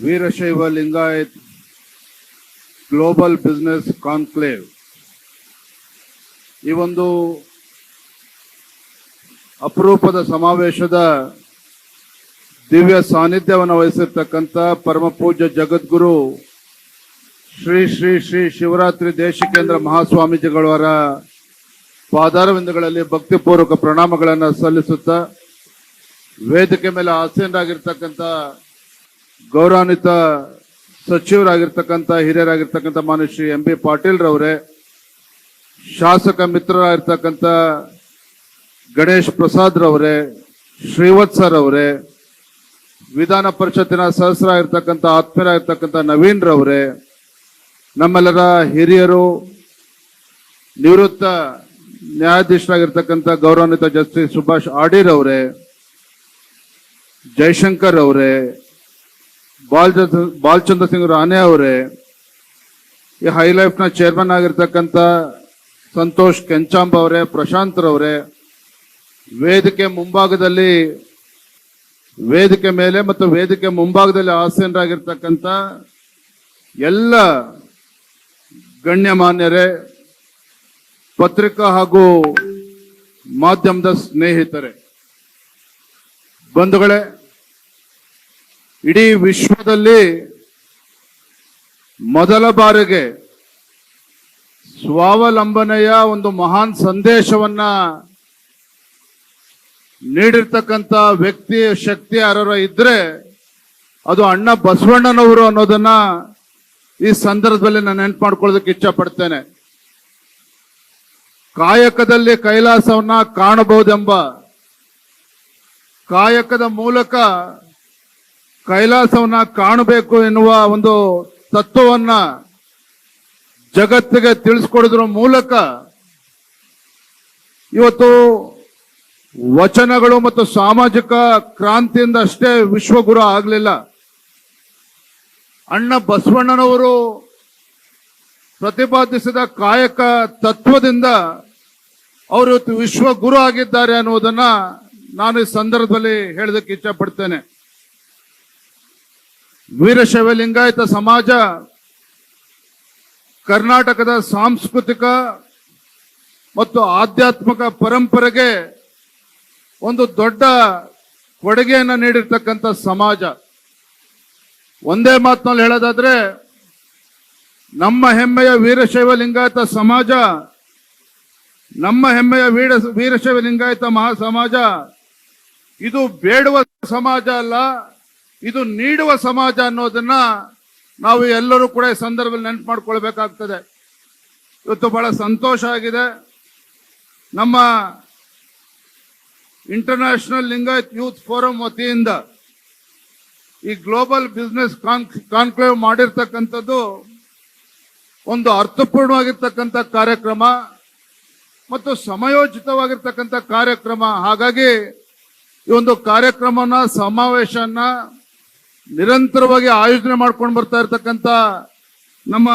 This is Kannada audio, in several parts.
Veerashaiva Lingayat global business conclave ಈ ಒಂದು ಅಪರೂಪದ ಸಮಾವೇಶದ ದಿವ್ಯ ಸಾನ್ನಿಧ್ಯವನ್ನು ವಹಿಸಿರ್ತಕ್ಕಂಥ ಪರಮಪೂಜ್ಯ ಜಗದ್ಗುರು ಶ್ರೀ ಶ್ರೀ ಶ್ರೀ ಶಿವರಾತ್ರಿ ದೇಶಿಕೇಂದ್ರ ಮಹಾಸ್ವಾಮೀಜಿಗಳವರ ಪಾದಾರವಿಂದಗಳಲ್ಲಿ ಭಕ್ತಿಪೂರ್ವಕ ಪ್ರಣಾಮಗಳನ್ನು ಸಲ್ಲಿಸುತ್ತಾ ವೇದಿಕೆ ಮೇಲೆ ಆಸೀನರಾಗಿರ್ತಕ್ಕಂಥ ಗೌರವಾನ್ವಿತ ಸಚಿವರಾಗಿರ್ತಕ್ಕಂಥ, ಹಿರಿಯರಾಗಿರ್ತಕ್ಕಂಥ ಮಾನ್ಯ ಶ್ರೀ ಎಂ ಬಿ ಪಾಟೀಲ್ ರವರೇ, ಶಾಸಕ ಮಿತ್ರರಾಗಿರ್ತಕ್ಕಂಥ ಗಣೇಶ್ ಪ್ರಸಾದ್ ರವರೇ ಶ್ರೀವತ್ಸರ್ ಅವರೇ ವಿಧಾನ ಪರಿಷತ್ತಿನ ಸದಸ್ಯರಾಗಿರ್ತಕ್ಕಂಥ, ಆತ್ಮೀಯರಾಗಿರ್ತಕ್ಕಂಥ ನವೀನ್ ರವರೇ, ನಮ್ಮೆಲ್ಲರ ಹಿರಿಯರು, ನಿವೃತ್ತ ನ್ಯಾಯಾಧೀಶರಾಗಿರ್ತಕ್ಕಂಥ ಗೌರವಾನ್ವಿತ ಜಸ್ಟಿಸ್ ಸುಭಾಷ್ ಆಡೀರ್ ಅವರೇ ಜಯಶಂಕರ್ ಅವರೇ ಬಾಲ್ ಬಾಲ್ಚಂದ್ರ ಸಿಂಗ್ ರಾಣೆ ಅವರೇ, ಈ ಹೈಲೈಫ್ನ ಚೇರ್ಮನ್ ಆಗಿರ್ತಕ್ಕಂಥ ಸಂತೋಷ್ ಕೆಂಚಾಂಬ ಅವರೇ ಪ್ರಶಾಂತ್ ರವರೇ ವೇದಿಕೆ ಮುಂಭಾಗದಲ್ಲಿ, ವೇದಿಕೆ ಮೇಲೆ ಮತ್ತು ವೇದಿಕೆ ಮುಂಭಾಗದಲ್ಲಿ ಆಸೀನರಾಗಿರ್ತಕ್ಕಂಥ ಎಲ್ಲ ಗಣ್ಯಮಾನ್ಯರೇ, ಪತ್ರಿಕಾ ಹಾಗೂ ಮಾಧ್ಯಮದ ಸ್ನೇಹಿತರೆ, ಬಂಧುಗಳೇ ಇಡೀ ವಿಶ್ವದಲ್ಲಿ ಮೊದಲ ಬಾರಿಗೆ ಸ್ವಾವಲಂಬನೆಯ ಒಂದು ಮಹಾನ್ ಸಂದೇಶವನ್ನ ನೀಡಿರ್ತಕ್ಕಂಥ ವ್ಯಕ್ತಿ, ಶಕ್ತಿ ಯಾರ ಇದ್ರೆ ಅದು ಅಣ್ಣ ಬಸವಣ್ಣನವರು ಅನ್ನೋದನ್ನ ಈ ಸಂದರ್ಭದಲ್ಲಿ ನಾನು ನೆನ್ಪು ಮಾಡ್ಕೊಳ್ಳೋದಕ್ಕೆ ಇಚ್ಛೆ ಪಡ್ತೇನೆ ಕಾಯಕದಲ್ಲಿ ಕೈಲಾಸವನ್ನ ಕಾಣಬಹುದೆಂಬ ಕಾಯಕದ ಮೂಲಕ ಕೈಲಾಸವನ್ನ ಕಾಣಬೇಕು ಎನ್ನುವ ಒಂದು ತತ್ವವನ್ನ ಜಗತ್ತಿಗೆ ತಿಳಿಸ್ಕೊಡೋದ್ರ ಮೂಲಕ ಇವತ್ತು ವಚನಗಳು ಮತ್ತು ಸಾಮಾಜಿಕ ಕ್ರಾಂತಿಯಿಂದ ಅಷ್ಟೇ ವಿಶ್ವಗುರು ಆಗಲಿಲ್ಲ. ಅಣ್ಣ ಬಸವಣ್ಣನವರು ಪ್ರತಿಪಾದಿಸಿದ ಕಾಯಕ ತತ್ವದಿಂದ ಅವರು ಇವತ್ತು ವಿಶ್ವ ಗುರು ಆಗಿದ್ದಾರೆ ಅನ್ನುವುದನ್ನ ನಾನು ಈ ಸಂದರ್ಭದಲ್ಲಿ ಹೇಳೋದಕ್ಕೆ ಇಚ್ಛೆ ಪಡ್ತೇನೆ. ವೀರಶೈವ ಲಿಂಗಾಯತ ಸಮಾಜ, ಕರ್ನಾಟಕದ ಸಾಂಸ್ಕೃತಿಕ ಮತ್ತು ಆಧ್ಯಾತ್ಮಿಕ ಪರಂಪರೆಗೆ ಒಂದು ದೊಡ್ಡ ಕೊಡುಗೆಯನ್ನು ನೀಡಿರ್ತಕ್ಕಂಥ ಸಮಾಜ. ಒಂದೇ ಮಾತಿನಲ್ಲಿ ಹೇಳೋದಾದ್ರೆ, ನಮ್ಮ ಹೆಮ್ಮೆಯ ವೀರಶೈವ ಲಿಂಗಾಯತ ಸಮಾಜ, ನಮ್ಮ ಹೆಮ್ಮೆಯ ವೀರ ವೀರಶೈವ ಲಿಂಗಾಯತ ಮಹಾ ಸಮಾಜ, ಇದು ಬೇಡುವ ಸಮಾಜ ಅಲ್ಲ ಇದು ನೀಡುವ ಸಮಾಜ ಅನ್ನೋದನ್ನ ನಾವು ಎಲ್ಲರೂ ಕೂಡ ಈ ಸಂದರ್ಭದಲ್ಲಿ ನೆನಪು ಮಾಡ್ಕೊಳ್ಬೇಕಾಗ್ತದೆ ಇವತ್ತು ಬಹಳ ಸಂತೋಷ ಆಗಿದೆ. ನಮ್ಮ ಇಂಟರ್ನ್ಯಾಷನಲ್ ಲಿಂಗಾಯತ್ ಯೂತ್ ಫೋರಂ ವತಿಯಿಂದ ಈ ಗ್ಲೋಬಲ್ ಬಿಸ್ನೆಸ್ ಕಾನ್ಕ್ಲೇವ್ ಮಾಡಿರ್ತಕ್ಕಂಥದ್ದು ಒಂದು ಅರ್ಥಪೂರ್ಣವಾಗಿರ್ತಕ್ಕಂಥ ಕಾರ್ಯಕ್ರಮ ಮತ್ತು ಸಮಯೋಚಿತವಾಗಿರ್ತಕ್ಕಂಥ ಕಾರ್ಯಕ್ರಮ. ಹಾಗಾಗಿ ಈ ಒಂದು ಕಾರ್ಯಕ್ರಮನ ಸಮಾವೇಶನ ನಿರಂತರವಾಗಿ ಆಯೋಜನೆ ಮಾಡ್ಕೊಂಡು ಬರ್ತಾ ಇರ್ತಕ್ಕಂಥ ನಮ್ಮ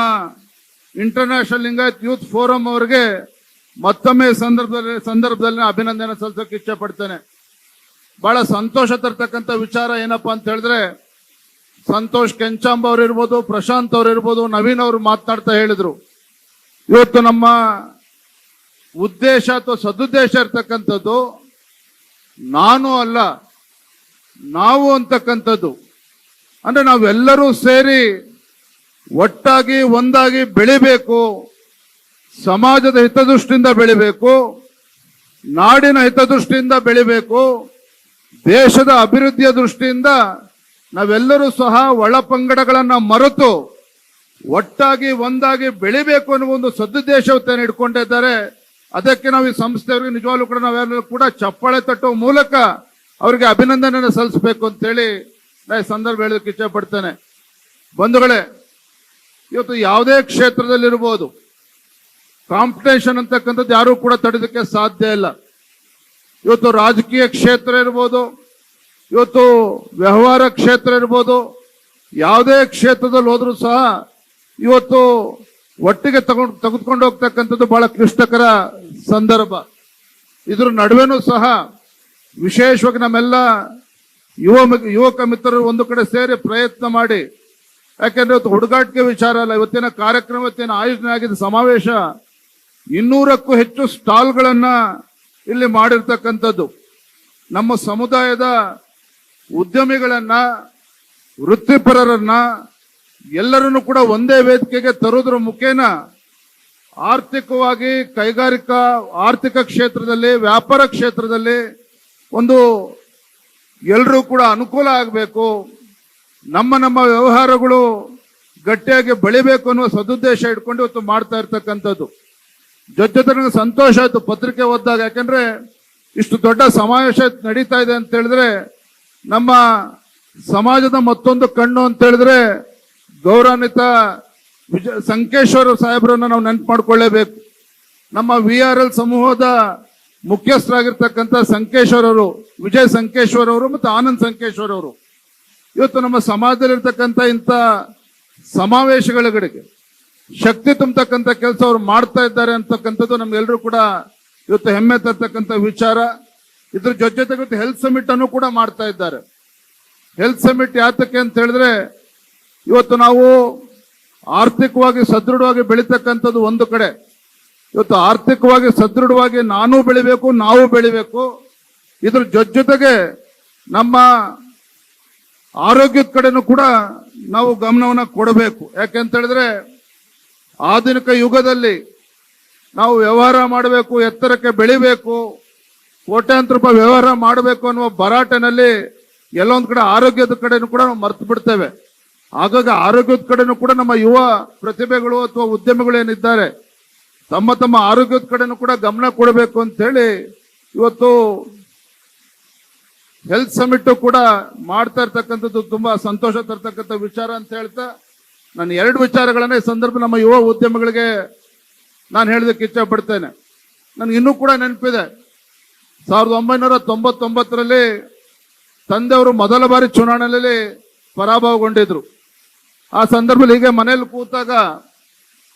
ಇಂಟರ್ನ್ಯಾಷನಲ್ ಲಿಂಗಾಯತ್ ಯೂತ್ ಫೋರಂ ಅವರಿಗೆ ಮತ್ತೊಮ್ಮೆ ಸಂದರ್ಭದಲ್ಲಿ ಸಂದರ್ಭದಲ್ಲಿ ಅಭಿನಂದನೆ ಸಲ್ಲಿಸೋಕೆ ಇಚ್ಛೆ ಪಡ್ತೇನೆ. ಬಹಳ ಸಂತೋಷ ತರ್ತಕ್ಕಂಥ ವಿಚಾರ ಏನಪ್ಪಾ ಅಂತ ಹೇಳಿದ್ರೆ, ಸಂತೋಷ್ ಕೆಂಚಾಂಬ ಅವ್ರು ಇರ್ಬೋದು, ಪ್ರಶಾಂತ್ ಅವ್ರು ಇರ್ಬೋದು, ನವೀನ್ ಅವರು ಮಾತನಾಡ್ತಾ ಹೇಳಿದ್ರು. ಇವತ್ತು ನಮ್ಮ ಉದ್ದೇಶ ಅಥವಾ ಸದುದ್ದೇಶ ಇರ್ತಕ್ಕಂಥದ್ದು, ನಾನು ಅಲ್ಲ, ನಾವು ಅಂತಕ್ಕಂಥದ್ದು. ಅಂದ್ರೆ ನಾವೆಲ್ಲರೂ ಸೇರಿ ಒಟ್ಟಾಗಿ, ಒಂದಾಗಿ ಬೆಳಿಬೇಕು. ಸಮಾಜದ ಹಿತದೃಷ್ಟಿಯಿಂದ ಬೆಳಿಬೇಕು. ನಾಡಿನ ಹಿತದೃಷ್ಟಿಯಿಂದ ಬೆಳಿಬೇಕು. ದೇಶದ ಅಭಿವೃದ್ಧಿಯ ದೃಷ್ಟಿಯಿಂದ ನಾವೆಲ್ಲರೂ ಸಹ ಒಳಪಂಗಡಗಳನ್ನು ಮರೆತು ಒಟ್ಟಾಗಿ, ಒಂದಾಗಿ ಬೆಳಿಬೇಕು ಅನ್ನುವ ಒಂದು ಸದುದ್ದೇಶವನ್ನು ಇಟ್ಕೊಂಡಿದ್ದಾರೆ ಅದಕ್ಕೆ ನಾವು ಈ ಸಂಸ್ಥೆಯವರಿಗೆ ನಿಜವಾಗ್ಲೂ ಕೂಡ ನಾವೆಲ್ಲರೂ ಕೂಡ ಚಪ್ಪಾಳೆ ತಟ್ಟುವ ಮೂಲಕ ಅವರಿಗೆ ಅಭಿನಂದನೆಯನ್ನು ಸಲ್ಲಿಸಬೇಕು ಅಂತೇಳಿ ಸಂದರ್ಭ ಹೇಳೋದಕ್ಕೆ ಇಚ್ಛೆ ಪಡ್ತೇನೆ ಬಂಧುಗಳೇ, ಇವತ್ತು ಯಾವುದೇ ಕ್ಷೇತ್ರದಲ್ಲಿರ್ಬೋದು ಕಾಂಪಿಟೇಷನ್ ಅಂತಕ್ಕಂಥದ್ದು ಯಾರೂ ಕೂಡ ತಡೆದಕ್ಕೆ ಸಾಧ್ಯ ಇಲ್ಲ. ಇವತ್ತು ರಾಜಕೀಯ ಕ್ಷೇತ್ರ ಇರ್ಬೋದು, ಇವತ್ತು ವ್ಯವಹಾರ ಕ್ಷೇತ್ರ ಇರ್ಬೋದು, ಯಾವುದೇ ಕ್ಷೇತ್ರದಲ್ಲಿ ಹೋದರೂ ಸಹ ಇವತ್ತು ಒಟ್ಟಿಗೆ ತಗೊಂಡು, ತೆಗೆದುಕೊಂಡು ಹೋಗ್ತಕ್ಕಂಥದ್ದು ಬಹಳ ಕ್ಲಿಷ್ಟಕರ ಸಂದರ್ಭ. ಇದ್ರ ನಡುವೆನೂ ಸಹ ವಿಶೇಷವಾಗಿ ನಮ್ಮೆಲ್ಲ ಯುವ ಯುವಕ ಮಿತ್ರರು ಒಂದು ಕಡೆ ಸೇರಿ ಪ್ರಯತ್ನ ಮಾಡಿ. ಯಾಕೆಂದ್ರೆ ಇವತ್ತು ಹುಡುಗಾಟಿಕೆ ವಿಚಾರ ಅಲ್ಲ, ಇವತ್ತಿನ ಕಾರ್ಯಕ್ರಮ, ಇವತ್ತಿನ ಆಯೋಜನೆ ಆಗಿದ್ದ ಸಮಾವೇಶ ಇನ್ನೂರಕ್ಕೂ ಹೆಚ್ಚು ಸ್ಟಾಲ್ಗಳನ್ನ ಇಲ್ಲಿ ಮಾಡಿರ್ತಕ್ಕಂಥದ್ದು. ನಮ್ಮ ಸಮುದಾಯದ ಉದ್ಯಮಿಗಳನ್ನ, ವೃತ್ತಿಪರರನ್ನ ಎಲ್ಲರನ್ನು ಕೂಡ ಒಂದೇ ವೇದಿಕೆಗೆ ತರೋದ್ರ ಮುಖೇನ ಆರ್ಥಿಕವಾಗಿ ಕೈಗಾರಿಕಾ, ಆರ್ಥಿಕ ಕ್ಷೇತ್ರದಲ್ಲಿ, ವ್ಯಾಪಾರ ಕ್ಷೇತ್ರದಲ್ಲಿ ಒಂದು ಎಲ್ಲರೂ ಕೂಡ ಅನುಕೂಲ ಆಗಬೇಕು. ನಮ್ಮ ನಮ್ಮ ವ್ಯವಹಾರಗಳು ಗಟ್ಟಿಯಾಗಿ ಬೆಳಿಬೇಕು ಅನ್ನುವ ಸದುದ್ದೇಶ ಇಟ್ಕೊಂಡು ಇವತ್ತು ಮಾಡ್ತಾ ಇರ್ತಕ್ಕಂಥದ್ದು. ಜೊತೆ ಜೊತೆ ನನಗೆ ಸಂತೋಷ ಆಯಿತು ಪತ್ರಿಕೆ ಓದಿದಾಗ. ಯಾಕಂದ್ರೆ ಇಷ್ಟು ದೊಡ್ಡ ಸಮಾವೇಶ ನಡೀತಾ ಇದೆ ಅಂತ ಹೇಳಿದ್ರೆ ನಮ್ಮ ಸಮಾಜದ ಮತ್ತೊಂದು ಕಣ್ಣು ಅಂತ ಹೇಳಿದ್ರೆ ಗೌರವಾನ್ವಿತ ವಿಜಯ ಸಂಕೇಶ್ವರ ಸಾಹೇಬರನ್ನ ನಾವು ನೆನ್ಪು ಮಾಡ್ಕೊಳ್ಳೇಬೇಕು. ನಮ್ಮ ವಿ ಆರ್ ಎಲ್ ಸಮೂಹದ ಮುಖ್ಯಸ್ಥರಾಗಿರ್ತಕ್ಕಂಥ ಸಂಕೇಶ್ವರ್ ಅವರು ವಿಜಯ್ ಸಂಕೇಶ್ವರ್ ಅವರು ಮತ್ತು ಆನಂದ್ ಸಂಕೇಶ್ವರ್ ಅವರು ಇವತ್ತು ನಮ್ಮ ಸಮಾಜದಲ್ಲಿರ್ತಕ್ಕಂಥ ಇಂಥ ಸಮಾವೇಶಗಳಿಗೆ ಶಕ್ತಿ ತುಂಬತಕ್ಕಂಥ ಕೆಲಸ ಅವ್ರು ಮಾಡ್ತಾ ಇದ್ದಾರೆ ಅಂತಕ್ಕಂಥದ್ದು ನಮ್ಗೆಲ್ಲರೂ ಕೂಡ ಇವತ್ತು ಹೆಮ್ಮೆ ತರ್ತಕ್ಕಂಥ ವಿಚಾರ. ಇದ್ರ ಜೊತೆ ಜೊತೆಗೆ ಹೆಲ್ತ್ ಸಮಿಟ್ ಅನ್ನು ಕೂಡ ಮಾಡ್ತಾ ಇದ್ದಾರೆ. ಹೆಲ್ತ್ ಸಮಿಟ್ ಯಾತಕ್ಕೆ ಅಂತ ಹೇಳಿದ್ರೆ ಇವತ್ತು ನಾವು ಆರ್ಥಿಕವಾಗಿ ಸದೃಢವಾಗಿ ಬೆಳೀತಕ್ಕಂಥದ್ದು ಒಂದು ಕಡೆ. ಇವತ್ತು ಆರ್ಥಿಕವಾಗಿ ಸದೃಢವಾಗಿ ನಾನು ಬೆಳಿಬೇಕು, ನಾವು ಬೆಳಿಬೇಕು. ಇದ್ರ ಜೊತೆ ಜೊತೆಗೆ ನಮ್ಮ ಆರೋಗ್ಯದ ಕಡೆನೂ ಕೂಡ ನಾವು ಗಮನವನ್ನ ಕೊಡಬೇಕು. ಯಾಕೆಂತ ಹೇಳಿದ್ರೆ ಆಧುನಿಕ ಯುಗದಲ್ಲಿ ನಾವು ವ್ಯವಹಾರ ಮಾಡಬೇಕು, ಎತ್ತರಕ್ಕೆ ಬೆಳಿಬೇಕು, ಕೋಟ್ಯಾಂತರ ರೂಪಾಯಿ ವ್ಯವಹಾರ ಮಾಡಬೇಕು ಅನ್ನುವ ಭರಾಟೆನಲ್ಲಿ ಎಲ್ಲೊಂದು ಕಡೆ ಆರೋಗ್ಯದ ಕಡೆನೂ ಕೂಡ ನಾವು ಮರ್ತು ಬಿಡ್ತೇವೆ. ಹಾಗಾಗಿ ಆರೋಗ್ಯದ ಕಡೆನೂ ಕೂಡ ನಮ್ಮ ಯುವ ಪ್ರತಿಭೆಗಳು ಅಥವಾ ಉದ್ಯಮಿಗಳು ಏನಿದ್ದಾರೆ ತಮ್ಮ ತಮ್ಮ ಆರೋಗ್ಯದ ಕಡೆನೂ ಕೂಡ ಗಮನ ಕೊಡಬೇಕು ಅಂತ ಹೇಳಿ ಇವತ್ತು ಹೆಲ್ತ್ ಸಮಿಟ್ ಕೂಡ ಮಾಡ್ತಾ ಇರ್ತಕ್ಕಂಥದ್ದು ತುಂಬಾ ಸಂತೋಷ ತರ್ತಕ್ಕಂಥ ವಿಚಾರ ಅಂತ ಹೇಳ್ತಾ ನಾನು ಎರಡು ವಿಚಾರಗಳನ್ನ ಈ ಸಂದರ್ಭ ನಮ್ಮ ಯುವ ಉದ್ಯಮಗಳಿಗೆ ನಾನು ಹೇಳೋದಕ್ಕೆ ಇಚ್ಛೆ ಪಡ್ತೇನೆ ನನ್ಗೆ ಇನ್ನೂ ಕೂಡ ನೆನಪಿದೆ. ಸಾವಿರದ ಒಂಬೈನೂರ ತೊಂಬತ್ತೊಂಬತ್ತರಲ್ಲಿ ತಂದೆಯವರು ಮೊದಲ ಬಾರಿ ಚುನಾವಣೆಯಲ್ಲಿ ಪರಾಭವಗೊಂಡಿದ್ರು. ಆ ಸಂದರ್ಭದಲ್ಲಿ ಹೀಗೆ ಮನೇಲಿ ಕೂತಾಗ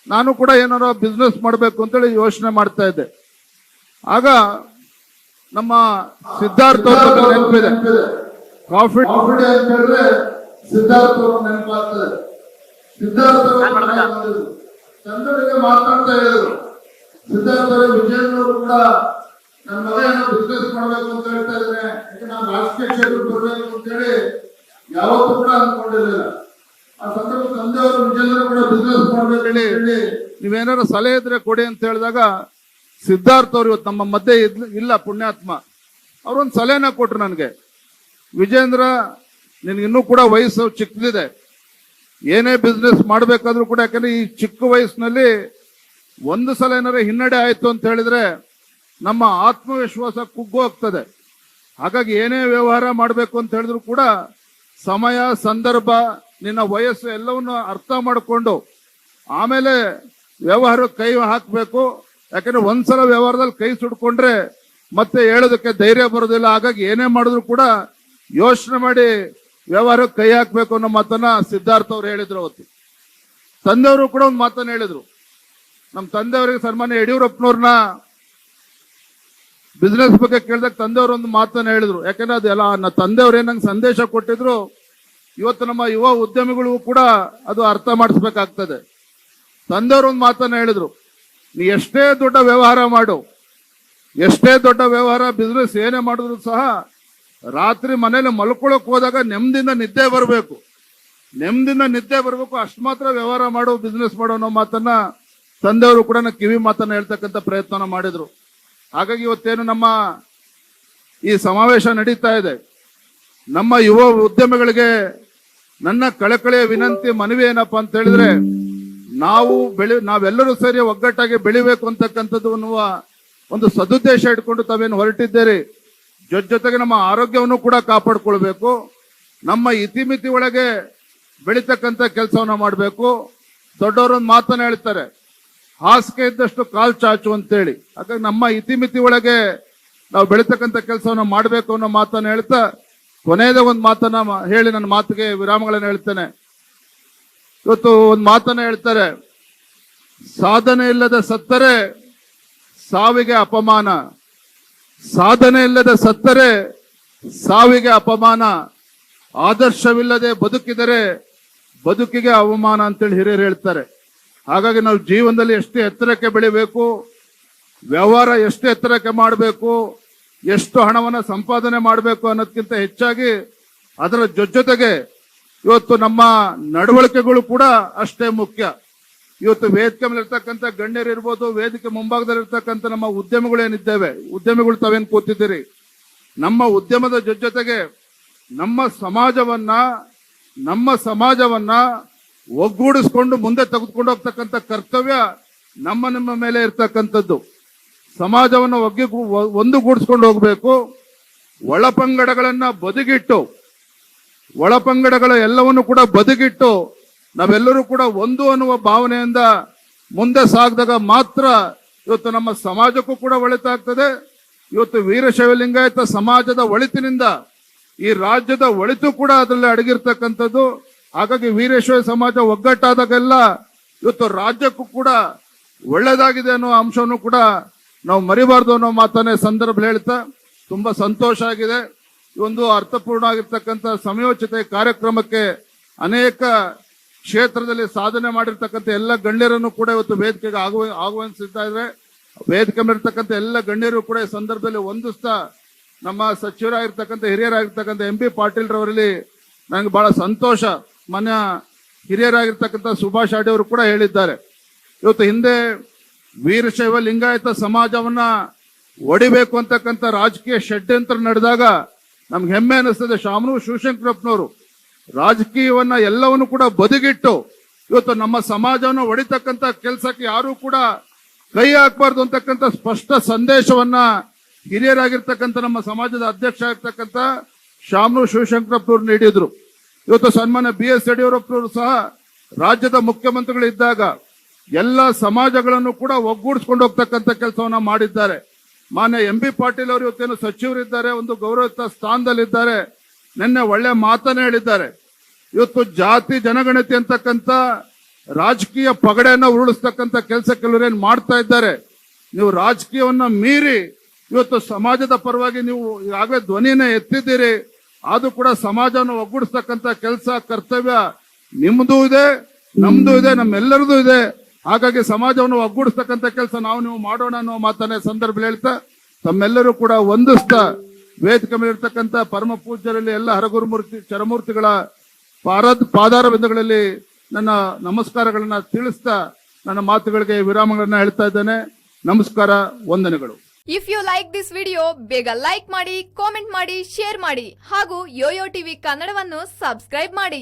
ನಾನು ಕೂಡ ಏನಾರ ಬಿಸ್ನೆಸ್ ಮಾಡಬೇಕು ಅಂತೇಳಿ ಯೋಚನೆ ಮಾಡ್ತಾ ಇದ್ದೆ. ಆಗ ನಮ್ಮ ಸಿದ್ಧಾರ್ಥ ನೆನಪಿದೆ. ಕಾಫಿ ಕಾಫಿ ಅಂತ ಹೇಳಿದ್ರೆ ಸಿದ್ಧಾರ್ಥ ನೆನಪಾಗ್ತದೆ. ಸಿದ್ಧಾರ್ಥ ಚಂದ್ರನಿಗೆ ಮಾತಾಡ್ತಾ ಇದ್ರು. ಸಿದ್ಧಾರ್ಥ ವಿಜಯನವರು ಕೂಡ ನನ್ನ ಮಗ ಏನೋ ಬಿಸ್ನೆಸ್ ಮಾಡ್ಬೇಕು ಅಂತ ಹೇಳ್ತಾ ಇದ್ದಾನೆ ಯಾಕೆ ನಾನು ರಾಜಕೀಯ ಕ್ಷೇತ್ರಕ್ಕೆ ಬರ್ಬೇಕು ಅಂತ ಹೇಳಿ ಯಾವತ್ತೂ ಕೂಡ ಅನ್ಕೊಂಡಿರ್ಲಿಲ್ಲ. ಆ ಸಂದರ್ಭ ತಂದೆಯವರು ವಿಜೇಂದ್ರ ಕೂಡ ಬಿಸ್ನೆಸ್ ಮಾಡ್ಬೇಕು ಹೇಳಿ ನೀವೇನಾದ್ರು ಸಲಹೆ ಇದ್ರೆ ಕೊಡಿ ಅಂತ ಹೇಳಿದಾಗ ಸಿದ್ಧಾರ್ಥ ಅವ್ರು ಇವತ್ತು ನಮ್ಮ ಮಧ್ಯೆ ಇಲ್ಲ ಪುಣ್ಯಾತ್ಮ. ಅವರೊಂದು ಸಲಹೆನ ಕೊಟ್ರು ನನಗೆ. ವಿಜೇಂದ್ರ ನಿನಗಿನ್ನೂ ಕೂಡ ವಯಸ್ಸು ಚಿಕ್ಕದಿದೆ. ಏನೇ ಬಿಸ್ನೆಸ್ ಮಾಡಬೇಕಾದ್ರೂ ಕೂಡ ಯಾಕಂದ್ರೆ ಈ ಚಿಕ್ಕ ವಯಸ್ಸಿನಲ್ಲಿ ಒಂದು ಸಲ ಏನಾರ ಹಿನ್ನಡೆ ಆಯ್ತು ಅಂತ ಹೇಳಿದ್ರೆ ನಮ್ಮ ಆತ್ಮವಿಶ್ವಾಸ ಕುಗ್ಗು ಹೋಗ್ತದೆ ಹಾಗಾಗಿ ಏನೇ ವ್ಯವಹಾರ ಮಾಡಬೇಕು ಅಂತ ಹೇಳಿದ್ರು ಕೂಡ ಸಮಯ ಸಂದರ್ಭ ನಿನ್ನ ವಯಸ್ಸು ಎಲ್ಲವನ್ನು ಅರ್ಥ ಮಾಡಿಕೊಂಡು ಆಮೇಲೆ ವ್ಯವಹಾರ ಕೈ ಹಾಕಬೇಕು. ಯಾಕಂದ್ರೆ ಒಂದ್ಸಲ ವ್ಯವಹಾರದಲ್ಲಿ ಕೈ ಸುಡ್ಕೊಂಡ್ರೆ ಮತ್ತೆ ಹೇಳೋದಕ್ಕೆ ಧೈರ್ಯ ಬರೋದಿಲ್ಲ. ಹಾಗಾಗಿ ಏನೇ ಮಾಡಿದ್ರು ಕೂಡ ಯೋಚನೆ ಮಾಡಿ ವ್ಯವಹಾರಕ್ಕೆ ಕೈ ಹಾಕ್ಬೇಕು ಅನ್ನೋ ಮಾತನ್ನ ಸಿದ್ಧಾರ್ಥ ಅವ್ರು ಹೇಳಿದ್ರು ಅವತ್ತು. ತಂದೆಯವರು ಕೂಡ ಒಂದು ಮಾತನ್ನ ಹೇಳಿದ್ರು. ನಮ್ಮ ತಂದೆಯವರಿಗೆ ಸನ್ಮಾನ್ಯ ಯಡಿಯೂರಪ್ಪನವ್ರನ್ನ ಬಿಸ್ನೆಸ್ ಬಗ್ಗೆ ಕೇಳಿದಾಗ ತಂದೆಯವರು ಒಂದು ಮಾತನ್ನ ಹೇಳಿದ್ರು. ಯಾಕಂದ್ರೆ ಅದೆಲ್ಲ ನನ್ನ ತಂದೆಯವ್ರು ಏನಂಗೆ ನಂಗೆ ಸಂದೇಶ ಕೊಟ್ಟಿದ್ರು ಇವತ್ತು ನಮ್ಮ ಯುವ ಉದ್ಯಮಿಗಳಿಗೂ ಕೂಡ ಅದು ಅರ್ಥ ಮಾಡಿಸ್ಬೇಕಾಗ್ತದೆ. ತಂದೆಯವರು ಒಂದು ಮಾತನ್ನ ಹೇಳಿದ್ರು, ನೀ ಎಷ್ಟೇ ದೊಡ್ಡ ವ್ಯವಹಾರ ಮಾಡು, ಎಷ್ಟೇ ದೊಡ್ಡ ವ್ಯವಹಾರ ಬಿಸ್ನೆಸ್ ಏನೇ ಮಾಡಿದ್ರು ಸಹ ರಾತ್ರಿ ಮನೇಲಿ ಮಲ್ಕೊಳಕ್ ಹೋದಾಗ ನೆಮ್ಮದಿಂದ ನಿದ್ದೆ ಬರಬೇಕು. ನೆಮ್ಮದಿಯಿಂದ ನಿದ್ದೆ ಬರಬೇಕು, ಅಷ್ಟು ಮಾತ್ರ ವ್ಯವಹಾರ ಮಾಡು ಬಿಸ್ನೆಸ್ ಮಾಡು ಅನ್ನೋ ಮಾತನ್ನ ತಂದೆಯವರು ಕೂಡ ಕಿವಿ ಮಾತನ್ನ ಹೇಳ್ತಕ್ಕಂಥ ಪ್ರಯತ್ನ ಮಾಡಿದ್ರು. ಹಾಗಾಗಿ ಇವತ್ತೇನು ನಮ್ಮ ಈ ಸಮಾವೇಶ ನಡೀತಾ ಇದೆ. ನಮ್ಮ ಯುವ ಉದ್ಯಮಿಗಳಿಗೆ ನನ್ನ ಕಳಕಳಿಯ ವಿನಂತಿ ಮನವಿ ಏನಪ್ಪ ಅಂತ ಹೇಳಿದ್ರೆ, ನಾವು ಬೆಳೆ, ನಾವೆಲ್ಲರೂ ಸೇರಿ ಒಗ್ಗಟ್ಟಾಗಿ ಬೆಳಿಬೇಕು ಅಂತಕ್ಕಂಥದ್ದು ಅನ್ನುವ ಒಂದು ಸದುದ್ದೇಶ ಇಟ್ಕೊಂಡು ತಾವೇನು ಹೊರಟಿದ್ದೇರಿ. ಜೊತೆ ಜೊತೆಗೆ ನಮ್ಮ ಆರೋಗ್ಯವನ್ನು ಕೂಡ ಕಾಪಾಡಿಕೊಳ್ಬೇಕು. ನಮ್ಮ ಇತಿಮಿತಿ ಒಳಗೆ ಬೆಳಿತಕ್ಕಂಥ ಕೆಲಸವನ್ನ ಮಾಡಬೇಕು. ದೊಡ್ಡವರೊಂದು ಮಾತನ್ನ ಹೇಳ್ತಾರೆ, ಹಾಸಿಗೆ ಇದ್ದಷ್ಟು ಕಾಲ್ ಚಾಚು ಅಂತೇಳಿ. ಹಾಗಾಗಿ ನಮ್ಮ ಇತಿಮಿತಿ ಒಳಗೆ ನಾವು ಬೆಳಿತಕ್ಕಂಥ ಕೆಲಸವನ್ನ ಮಾಡಬೇಕು ಅನ್ನೋ ಮಾತನ್ನ ಹೇಳ್ತಾ ಕೊನೆಯದ ಒಂದು ಮಾತನ್ನ ಹೇಳಿ ನನ್ನ ಮಾತಿಗೆ ವಿರಾಮಗಳನ್ನು ಹೇಳ್ತೇನೆ. ಇವತ್ತು ಒಂದು ಮಾತನ್ನ ಹೇಳ್ತಾರೆ. ಸಾಧನೆ ಇಲ್ಲದ ಸತ್ತರೆ ಸಾವಿಗೆ ಅಪಮಾನ. ಸಾಧನೆ ಇಲ್ಲದ ಸತ್ತರೆ ಸಾವಿಗೆ ಅಪಮಾನ. ಆದರ್ಶವಿಲ್ಲದೆ ಬದುಕಿದರೆ ಬದುಕಿಗೆ ಅವಮಾನ ಅಂತೇಳಿ ಹಿರಿಯರು ಹೇಳ್ತಾರೆ. ಹಾಗಾಗಿ ನಾವು ಜೀವನದಲ್ಲಿ ಎಷ್ಟು ಎತ್ತರಕ್ಕೆ ಬೆಳಿಬೇಕು, ವ್ಯವಹಾರ ಎಷ್ಟು ಎತ್ತರಕ್ಕೆ ಮಾಡಬೇಕು ಎಷ್ಟು ಹಣವನ್ನ ಸಂಪಾದನೆ ಮಾಡಬೇಕು ಅನ್ನೋದಕ್ಕಿಂತ ಹೆಚ್ಚಾಗಿ ಅದರ ಜೊತೆಗೆ ಇವತ್ತು ನಮ್ಮ ನಡವಳಿಕೆಗಳು ಕೂಡ ಅಷ್ಟೇ ಮುಖ್ಯ. ಇವತ್ತು ವೇದಿಕೆ ಮೇಲೆ ಇರ್ತಕ್ಕಂಥ ಗಣ್ಯರು ಇರ್ಬೋದು, ವೇದಿಕೆ ಮುಂಭಾಗದಲ್ಲಿ ಇರ್ತಕ್ಕಂಥ ನಮ್ಮ ಉದ್ಯಮಿಗಳು ಏನಿದ್ದೇವೆ, ಉದ್ಯಮಿಗಳು ತಾವೇನ್ ಕೂತಿದ್ದೀರಿ? ನಮ್ಮ ಉದ್ಯಮದ ಜೊತೆಗೆ ನಮ್ಮ ಸಮಾಜವನ್ನ ನಮ್ಮ ಸಮಾಜವನ್ನ ಒಗ್ಗೂಡಿಸ್ಕೊಂಡು ಮುಂದೆ ತೆಗೆದುಕೊಂಡು ಹೋಗ್ತಕ್ಕಂಥ ಕರ್ತವ್ಯ ನಮ್ಮ ನಮ್ಮ ಮೇಲೆ ಇರ್ತಕ್ಕಂಥದ್ದು. ಸಮಾಜವನ್ನು ಒಗ್ಗಿ ಒಂದುಗೂಡಿಸ್ಕೊಂಡು ಹೋಗಬೇಕು. ಒಳಪಂಗಡಗಳನ್ನ ಬದುಗಿಟ್ಟು, ಒಳಪಂಗಡಗಳ ಎಲ್ಲವನ್ನು ಕೂಡ ಬದುಗಿಟ್ಟು, ನಾವೆಲ್ಲರೂ ಕೂಡ ಒಂದು ಅನ್ನುವ ಭಾವನೆಯಿಂದ ಮುಂದೆ ಸಾಗಿದಾಗ ಮಾತ್ರ ಇವತ್ತು ನಮ್ಮ ಸಮಾಜಕ್ಕೂ ಕೂಡ ಒಳಿತಾಗ್ತದೆ. ಇವತ್ತು ವೀರಶೈವ ಲಿಂಗಾಯತ ಸಮಾಜದ ಒಳಿತಿನಿಂದ ಈ ರಾಜ್ಯದ ಒಳಿತು ಕೂಡ ಅದರಲ್ಲಿ ಅಡಗಿರ್ತಕ್ಕಂಥದ್ದು. ಹಾಗಾಗಿ ವೀರಶೈವ ಸಮಾಜ ಒಗ್ಗಟ್ಟಾದಾಗೆಲ್ಲ ಇವತ್ತು ರಾಜ್ಯಕ್ಕೂ ಕೂಡ ಒಳ್ಳೆಯದಾಗಿದೆ ಅನ್ನೋ ಅಂಶವನ್ನು ಕೂಡ ನಾವು ಮರಿಬಾರ್ದು ಅನ್ನೋ ಮಾತನ್ನೇ ಸಂದರ್ಭ ಹೇಳ್ತಾ ತುಂಬಾ ಸಂತೋಷ ಆಗಿದೆ. ಒಂದು ಅರ್ಥಪೂರ್ಣ ಆಗಿರ್ತಕ್ಕಂಥ ಸಮಯೋಚಿತ ಕಾರ್ಯಕ್ರಮಕ್ಕೆ ಅನೇಕ ಕ್ಷೇತ್ರದಲ್ಲಿ ಸಾಧನೆ ಮಾಡಿರ್ತಕ್ಕಂಥ ಎಲ್ಲ ಗಣ್ಯರನ್ನು ಕೂಡ ಇವತ್ತು ವೇದಿಕೆಗೆ ಆಗುವ ಆಹ್ವಾನಿಸ್ತಾ ಇದ್ರೆ ವೇದಿಕೆ ಮೇಲಿರ್ತಕ್ಕಂಥ ಎಲ್ಲ ಗಣ್ಯರು ಕೂಡ ಈ ಸಂದರ್ಭದಲ್ಲಿ ಹೊಂದಿಸ್ತಾ ನಮ್ಮ ಸಚಿವರಾಗಿರ್ತಕ್ಕಂಥ, ಹಿರಿಯರಾಗಿರ್ತಕ್ಕಂಥ ಎಂ ಬಿ ಪಾಟೀಲ್ ರವರಲ್ಲಿ ನನಗೆ ಬಹಳ ಸಂತೋಷ. ಮನ್ಯ ಹಿರಿಯರಾಗಿರ್ತಕ್ಕಂಥ ಸುಭಾಷ್ ಅಡಿಯವರು ಕೂಡ ಹೇಳಿದ್ದಾರೆ. ಇವತ್ತು ಹಿಂದೆ ವೀರಶೈವ ಲಿಂಗಾಯತ ಸಮಾಜವನ್ನ ಒಡಿಬೇಕು ಅಂತಕ್ಕಂಥ ರಾಜಕೀಯ ಷಡ್ಯಂತ್ರ ನಡೆದಾಗ ನಮ್ಗೆ ಹೆಮ್ಮೆ ಅನಿಸ್ತದೆ ಶಾಮನು ಶಿವಶಂಕರಪ್ಪನವರು. ರಾಜಕೀಯವನ್ನ ಎಲ್ಲವನ್ನು ಕೂಡ ಬದುಗಿಟ್ಟು ಇವತ್ತು ನಮ್ಮ ಸಮಾಜವನ್ನು ಒಡಿತಕ್ಕಂಥ ಕೆಲಸಕ್ಕೆ ಯಾರು ಕೂಡ ಕೈ ಹಾಕಬಾರ್ದು ಅಂತಕ್ಕಂಥ ಸ್ಪಷ್ಟ ಸಂದೇಶವನ್ನ ಹಿರಿಯರಾಗಿರ್ತಕ್ಕಂಥ ನಮ್ಮ ಸಮಾಜದ ಅಧ್ಯಕ್ಷ ಆಗಿರ್ತಕ್ಕಂಥ ಶಾಮನು ಶಿವಶಂಕರಪ್ಪನವರು ನೀಡಿದ್ರು. ಇವತ್ತು ಸನ್ಮಾನ್ಯ ಬಿ ಎಸ್ ಯಡಿಯೂರಪ್ಪನವರು ಸಹ ರಾಜ್ಯದ ಮುಖ್ಯಮಂತ್ರಿಗಳು ಇದ್ದಾಗ ಎಲ್ಲ ಸಮಾಜಗಳನ್ನು ಕೂಡ ಒಗ್ಗೂಡಿಸ್ಕೊಂಡು ಹೋಗ್ತಕ್ಕಂಥ ಕೆಲಸವನ್ನ ಮಾಡಿದ್ದಾರೆ. ಮಾನ್ಯ ಎಂ ಬಿ ಪಾಟೀಲ್ ಅವರು ಇವತ್ತೇನು ಸಚಿವರಿದ್ದಾರೆ, ಒಂದು ಗೌರವಯುತ ಸ್ಥಾನದಲ್ಲಿದ್ದಾರೆ. ನಿನ್ನೆ ಒಳ್ಳೆ ಮಾತನ್ನ ಹೇಳಿದ್ದಾರೆ. ಇವತ್ತು ಜಾತಿ ಜನಗಣತಿ ಅಂತಕ್ಕಂಥ ರಾಜಕೀಯ ಪಗಡೆಯನ್ನ ಉರುಳಿಸ್ತಕ್ಕಂಥ ಕೆಲಸ ಕೆಲವರೇನು ಮಾಡ್ತಾ ಇದ್ದಾರೆ, ನೀವು ರಾಜಕೀಯವನ್ನ ಮೀರಿ ಇವತ್ತು ಸಮಾಜದ ಪರವಾಗಿ ನೀವು ಈಗಾಗಲೇ ಧ್ವನಿನ ಎತ್ತಿದ್ದೀರಿ ಅದು ಕೂಡ ಸಮಾಜವನ್ನು ಒಗ್ಗೂಡಿಸ್ತಕ್ಕಂಥ ಕೆಲಸ, ಕರ್ತವ್ಯ ನಿಮ್ಮದು ಇದೆ, ನಮ್ದು ಇದೆ ನಮ್ಮೆಲ್ಲರದು ಇದೆ. ಹಾಗಾಗಿ ಸಮಾಜವನ್ನು ಒಗ್ಗೂಡಿಸ್ತಕ್ಕಂಥ ಕೆಲಸ ನಾವು ನೀವು ಮಾಡೋಣ ಅನ್ನೋ ಮಾತನ್ನ ಸಂದರ್ಭದಲ್ಲಿ ಹೇಳ್ತಾ, ತಮ್ಮೆಲ್ಲರೂ ಕೂಡ ಒಂದಿಸ್ತಾ ವೇದಿಕೆ ಮೇಲೆ ಇರ್ತಕ್ಕಂಥ ಪರಮ ಪೂಜ್ಯರಲ್ಲಿ ಎಲ್ಲ ಹರಗುರುಮೂರ್ತಿ, ಚರಮೂರ್ತಿಗಳ ಪಾರದ ಪಾದಾರ ಬಿಂದುಗಳಲ್ಲಿ ನನ್ನ ನಮಸ್ಕಾರಗಳನ್ನ ತಿಳಿಸ್ತಾ, ನನ್ನ ಮಾತುಗಳಿಗೆ ವಿರಾಮಗಳನ್ನ ಹೇಳ್ತಾ ಇದ್ದೇನೆ. ನಮಸ್ಕಾರ, ವಂದನೆಗಳು. If you like this video ಬೇಗ ಲೈಕ್ ಮಾಡಿ ಕಾಮೆಂಟ್ ಮಾಡಿ ಶೇರ್ ಮಾಡಿ ಹಾಗೂ ಯೋಯೋ ಟಿವಿ ಕನ್ನಡವನ್ನು ಸಬ್ಸ್ಕ್ರೈಬ್ ಮಾಡಿ.